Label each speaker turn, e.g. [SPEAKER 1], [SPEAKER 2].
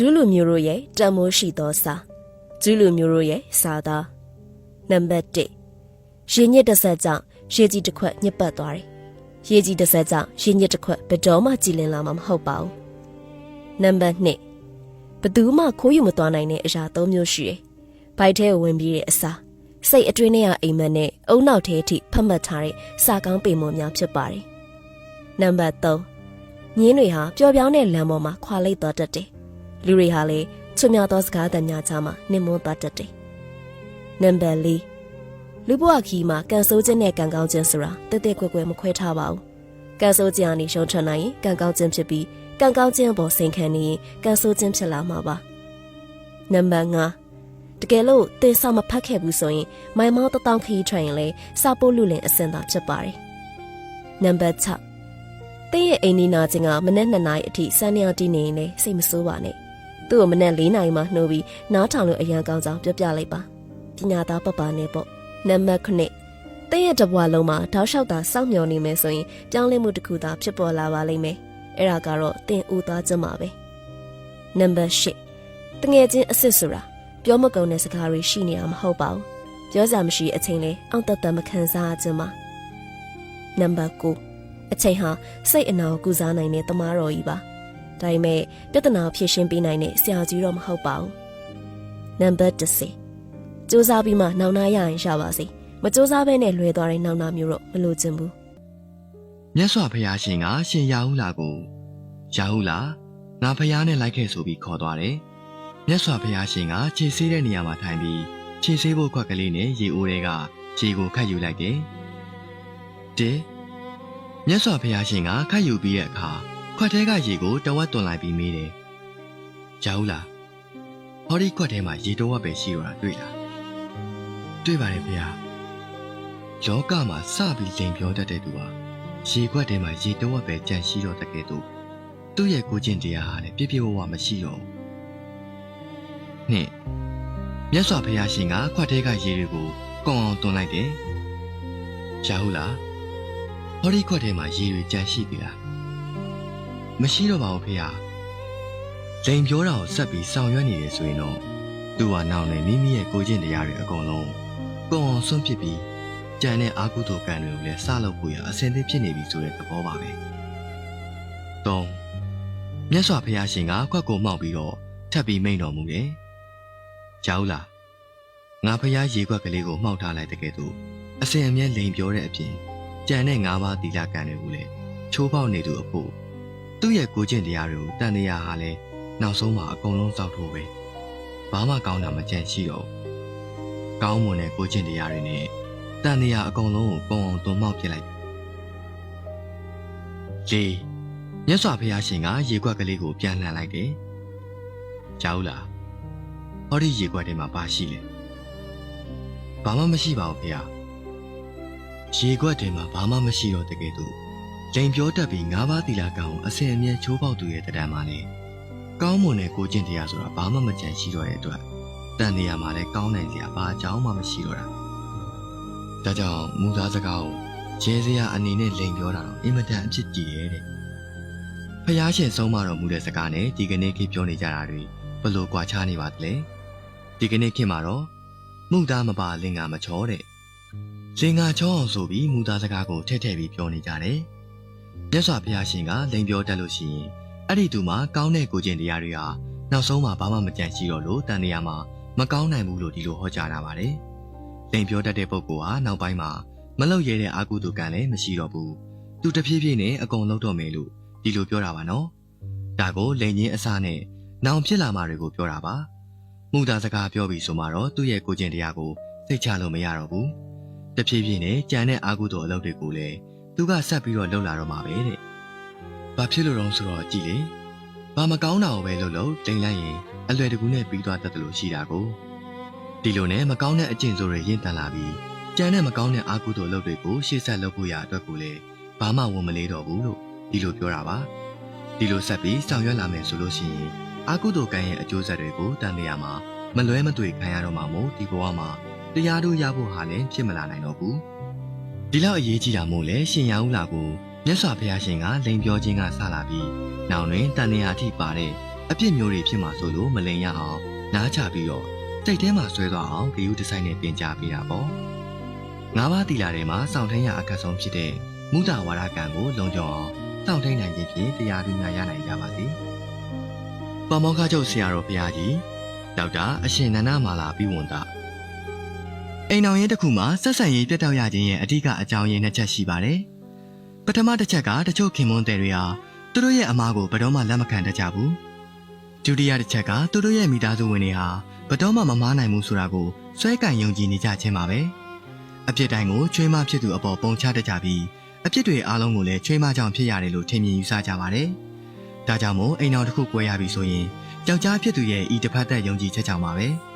[SPEAKER 1] ဂျူးလူမျိုးတို့ရဲ့တန်မိုးရှိသောစာဂျူးလူမျိုးတို့ရဲ့စာသားနံပါတ်1ရေညစ်တစ်ဆက်ကြောင့်ရေကြီးတစ်ခွက်ညစ်ပတ်သွားတယ်ရေကြီးတစ်ဆက်ကြောင့်ရေညစ်တစ်ခွက်ဘယ်တော့မှကြည်လင်လာမှာမဟုတ်ပါဘူးနံပါတ်2ဘယ်သူမှခိုးယူမသွားနိုင်တဲ့အရာ၃မျိုးရှိတယ်ဘိုက်ထဲကိုဝင်ပြီးတဲ့အစာစိတ်အတွင်းထဲကအိမ်မက်နဲ့အုံနောက်ထဲအထိဖတ်မှတ်ထားတဲ့စာကောင်းပေမွန်များဖြစ်ပါတယ်နံပါတ်3ညင်းတွေဟာပျော်ပြောင်းတဲ့လမ်းပေါ်မှာခွာလိုက်သွားတတ်တယ် လူတွေဟာလည်းချွတ်မြောက်သောစကားသံများချမှာနှင်မွန်းသွားတတ်တယ်နံပါတ်4လူဘဝခီးမှာကန်ဆိုးခြင်းနဲ့ကန်ကောင်းခြင်းဆိုတာတက်တက်ကွယ်ကွယ်မခွဲထားပါဘူးကန်ဆိုးခြင်းအနေရှုံးထွက်နိုင်ရင်ကန်ကောင်းခြင်းဖြစ်ပြီးကန်ကောင်းခြင်းပေါ်စိန်ခံနေရင်ကန်ဆိုးခြင်းဖြစ်လာမှာပါနံပါတ်5တကယ်လို့တင်ဆောင်မဖတ်ခဲ့ဘူးဆိုရင်မိုင်မောင်းတထောင်ခီးထွက်ရင်လေစာပို့လူလင်အစင်သာဖြစ်ပါတယ်နံပါတ်6တင်းရဲ့အိမ်နီးနာချင်းကမနက်2နာရီအထိစမ်းနေအောင်တည်နေရင်လည်းစိတ်မဆိုးပါနဲ့ သူ့ကိုမနက်4နာရီမှနှိုးပြီးနားထောင်လို့အရန်ကောင်းကြောင်းပြောပြလိုက်ပါပညာသားပပနဲ့ပေါ့နံပါတ်9တင်းရဲ့တဘွားလုံးမှာတောက်လျှောက်သာစောင့်မျှော်နေမယ်ဆိုရင်ပြောင်းလဲမှုတစ်ခုသာဖြစ်ပေါ်လာပါလိမ့်မယ်အဲ့ဒါကတော့တင်းဦးသားခြင်းပါပဲနံပါတ်10တငယ်ချင်းအစ်စ်ဆိုတာပြောမကုန်တဲ့စကားတွေရှိနေတာမဟုတ်ပါဘူးပြောစရာမရှိအချိန်လေးအောင့်တသက်မခံစားခြင်းပါနံပါတ်9အချိန်ဟာစိတ်အနာကိုကုစားနိုင်တဲ့တမားတော်ကြီးပါ ဒါပေမဲ့ပြဿနာကိုဖြေရှင်းပေးနိုင်တဲ့ဆရာကြီးတော့မဟုတ်ပါဘူးနံပါတ်10စူးစမ်းပြီးမှနောင်နာရရင်ရပါစေမစူးစမ်းဘဲနဲ့လွယ်သွားတဲ့နောင်နာမျိုးတော့မလိုချင်ဘူး
[SPEAKER 2] မြတ်စွာဘုရားရှင်ကရှင်ရာဟုလာကိုရာဟုလာငါဖះနဲ့လိုက်ခဲ့ဆိုပြီးခေါ်သွားတယ်မြတ်စွာဘုရားရှင်ကခြေဆေးတဲ့နေရာမှာထိုင်ပြီးခြေဆေးဖို့ခွက်ကလေးနဲ့ရေအိုးတွေကခြေကိုခတ်ယူလိုက်တယ်တေမြတ်စွာဘုရားရှင်ကခတ်ယူပြီးတဲ့အခါ ခွက်ထဲကရေကိုတဝက်တွန်လိုက်ပြီးမေးတယ်ရာဟုလာဟောဒီခွက်ထဲမှာရေတဝက်ပဲရှိတော့တာတွေ့လားတွေ့ပါတယ်ဘုရားလောကမှာစပြီးလိန်ပြောတတ်တဲ့သူဟာရေခွက်ထဲမှာရေတဝက်ပဲကြန့်ရှိတော့တဲ့ကဲ့သို့သူ့ရဲ့ကိုကျင့်တရားဟာလည်းပြည့်ပြည့်ဝဝမရှိတော့ဘူး။နှစ်မြတ်စွာဘုရားရှင်ကခွက်ထဲကရေတွေကိုကောင်းအောင်တွန်းလိုက်တယ်။ရှားဟုတ်လား။ဟောဒီခွက်ထဲမှာရေတွေကြန့်ရှိပြီလား။ မရှိတော့ပါဘူးဖေဟာ။လိန်ပြောတာကိုဆက်ပြီးဆောင်ရွက်နေတယ်ဆိုရင်တော့သူဟာနောင်နေမိမိရဲ့ကိုကျင့်တရားတွေအကုန်လုံးကောင်းအောင်ဆွန့်ပစ်ပြီးကြံတဲ့အာကုသိုလ်ကံတွေကိုလည်းစလုပ်ဖို့ရအဆင်သင့်ဖြစ်နေပြီဆိုတဲ့သဘောပါပဲ။၃မြတ်စွာဘုရားရှင်ကခွက်ကိုမှောက်ပြီးတော့ထပ်ပြီးမိန်တော်မူတယ်။ကြောက်လားငါဘုရားရေခွက်ကလေးကိုမှောက်ထားလိုက်တဲ့ကဲ့သို့အစဉ်အမြဲလိန်ပြောတဲ့အပြင်ကြံတဲ့၅ပါးသီလကံတွေကိုလည်းချိုးပေါက်နေသူအဖို့ သူ့ရဲ့ကိုကျင့်တရားတွေကိုတန်တရားဟာလည်းနောက်ဆုံးမှာအကုန်လုံးစောက်ထိုးပဲ။ဘာမှကောင်းတာမကြံရှိတော့ဘူး။ကောင်းမွန်တဲ့ကိုကျင့်တရားတွေနဲ့တန်နေရအကုန်လုံးကိုပုံအောင်သွန်မောက်ပြစ်လိုက်လေမြတ်စွာဘုရားရှင်ကရေခွက်ကလေးကိုပြန်လှန်လိုက်တယ်ကြောက်လားဟောဒီရေခွက်ထဲမှာဘာရှိလဲဘာမှမရှိပါဘူးဖေဟာရေခွက်ထဲမှာဘာမှမရှိတော့တကယ်တော့ လိန်ပြောတတ်ပြီးငါးပါးသီလကံကိုအစဉ်အမြဲချိုးပေါက်သူရဲ့တဏ္ဍာမှာလေကောင်းမွန်တဲ့ကိုကျင့်တရားဆိုတာဘာမှမကြံရှိတော့တဲ့အတွက်တန်နေရမှာလည်းကောင်းနိုင်စရာဘာအကြောင်းမှမရှိတော့တာဒါကြောင့်မူသားစကားကိုရဲစရာအနေနဲ့လိန်ပြောတာတော့အင်မတန်အဖြစ်တည်ရဲ့တဲ့ဖះရှင်ဆုံးမတော်မူတဲ့စကားနဲ့ဒီကနေ့ခေတ်ပြောနေကြတာတွေဘလို့ကွာခြားနေပါသလဲဒီကနေ့ခေတ်မှာတော့မူသားမပါလင်္ကာမချောတဲ့လင်္ကာချောအောင်ဆိုပြီးမူသားစကားကိုထည့်ထည့်ပြီးပြောနေကြတယ် မြတ်စွာဘုရားရှင်ကလိန်ပြောတတ်လို့ရှိရင်အဲ့ဒီသူမှာကောင်းတဲ့ကိုကျင့်တရားတွေဟာနောက်ဆုံးမှာဘာမှမကြံရှိတော့လို့တန်တရားမှာမကောင်းနိုင်ဘူးလို့ဒီလိုဟောကြားတာပါတယ်လိန်ပြောတတ်တဲ့ပုဂ္ဂိုလ်ဟာနောက်ပိုင်းမှာမလောက်ရဲတဲ့အာကုတုကံလည်းမရှိတော့ဘူး။သူတဖြည်းဖြည်းနဲ့အကုန်လုံးတော့မယ်လို့ဒီလိုပြောတာပါနော်။ဒါကိုလိန်ချင်းအစားနဲ့နောင်ဖြစ်လာမှတွေကိုပြောတာပါ။မူသားစကားပြောပြီးဆိုမှတော့သူ့ရဲ့ကိုကျင့်တရားကိုသိချလို့မရတော့ဘူး။တဖြည်းဖြည်းနဲ့ကြံတဲ့အာကုတုအလုပ်တွေကိုလည်း သူကဆက်ပြီးတော့လုပ်လာတော့မှာပဲတဲ့။ဘာဖြစ်လို့တော့ဆိုတော့ကြည်လေ။ဘာမကောင်းတာကိုပဲလုပ်လို့လိန်လိုက်ရင်အလွယ်တကူနဲ့ပြီးသွားတတ်တယ်လို့ရှိတာကိုဒီလိုနဲ့မကောင်းတဲ့အကျင့်ဆိုတွေရင့်တန်လာပြီးကြံတဲ့မကောင်းတဲ့အာကုသိုလ်လုပ်တွေကိုရှေ့ဆက်လုပ်ဖို့ရအတွက်ကိုလည်းဘာမှဝန်မလေးတော့ဘူးလို့ဒီလိုပြောတာပါဒီလိုဆက်ပြီးဆောင်ရွက်လာမယ်ဆိုလို့ရှိရင်အာကုသိုလ်ကံရဲ့အကျိုးဆက်တွေကိုတန်နေရမှာမလွဲမသွေခံရတော့မှာမို့ဒီဘဝမှာတရားတို့ရဖို့ဟာလည်းဖြစ်မလာနိုင်တော့ဘူး ဒီလောက်အရေးကြီးတာမို့လဲရှင်ရဦးလာကိုမြတ်စွာဘုရားရှင်ကလိန်ပြောခြင်းကဆလာပြီးနောင်တွင်တန်နေရာထိပါတဲ့အပြစ်မျိုးတွေဖြစ်မှာဆိုလို့မလိန်ရအောင်နားချပြီးတော့စိတ်ထဲမှာဆွဲသွားအောင်ဂယုဒီဇိုင်းနဲ့ပြင်ကြပေးတာပေါ့ငါးပါးတီလာတွေမှာစောင့်ထိန်ရအခက်ဆုံးဖြစ်တဲ့မူတာဝါဒကံကိုလုံခြုံအောင်စောင့်ထိန်နိုင်ခြင်းဖြင့်တရားသူများရနိုင်ကြပါစေပမောက္ခချုပ်ဆရာတော်ဘုရားကြီးဒေါက်တာအရှင်နန္ဒမာလာပြီးဝန်တာ အိမ်တော်ရဲတစ်ခုမှာဆက်ဆံရေးပြတ်တောက်ရခြင်းရဲ့အဓိကအကြောင်းရင်းနှစ်ချက်ရှိပါတယ်ပထမတစ်ချက်ကတချို့ခင်မွန်းတဲ့တွေဟာသူတို့ရဲ့အမားကိုဘယ်တော့မှလက်မခံတတ်ကြဘူးဒုတိယတစ်ချက်ကသူတို့ရဲ့မိသားစုဝင်တွေဟာဘယ်တော့မှမမားနိုင်ဘူးဆိုတာကိုစွဲကန့်ယုံကြည်နေကြခြင်းပါပဲအပြစ်တိုင်းကိုချွေးမဖြစ်သူအပေါ်ပုံချတတ်ကြပြီးအပြစ်တွေအားလုံးကိုလည်းချွေးမကြောင့်ဖြစ်ရတယ်လို့ထင်မြင်ယူဆကြပါတယ်ဒါကြောင့်မို့အိမ်တော်တစ်ခုကွဲရပြီဆိုရင်ယောက်ျားဖြစ်သူရဲ့ဤတစ်ဖက်သက်ယုံကြည်ချက်ကြောင့်ပါပဲ။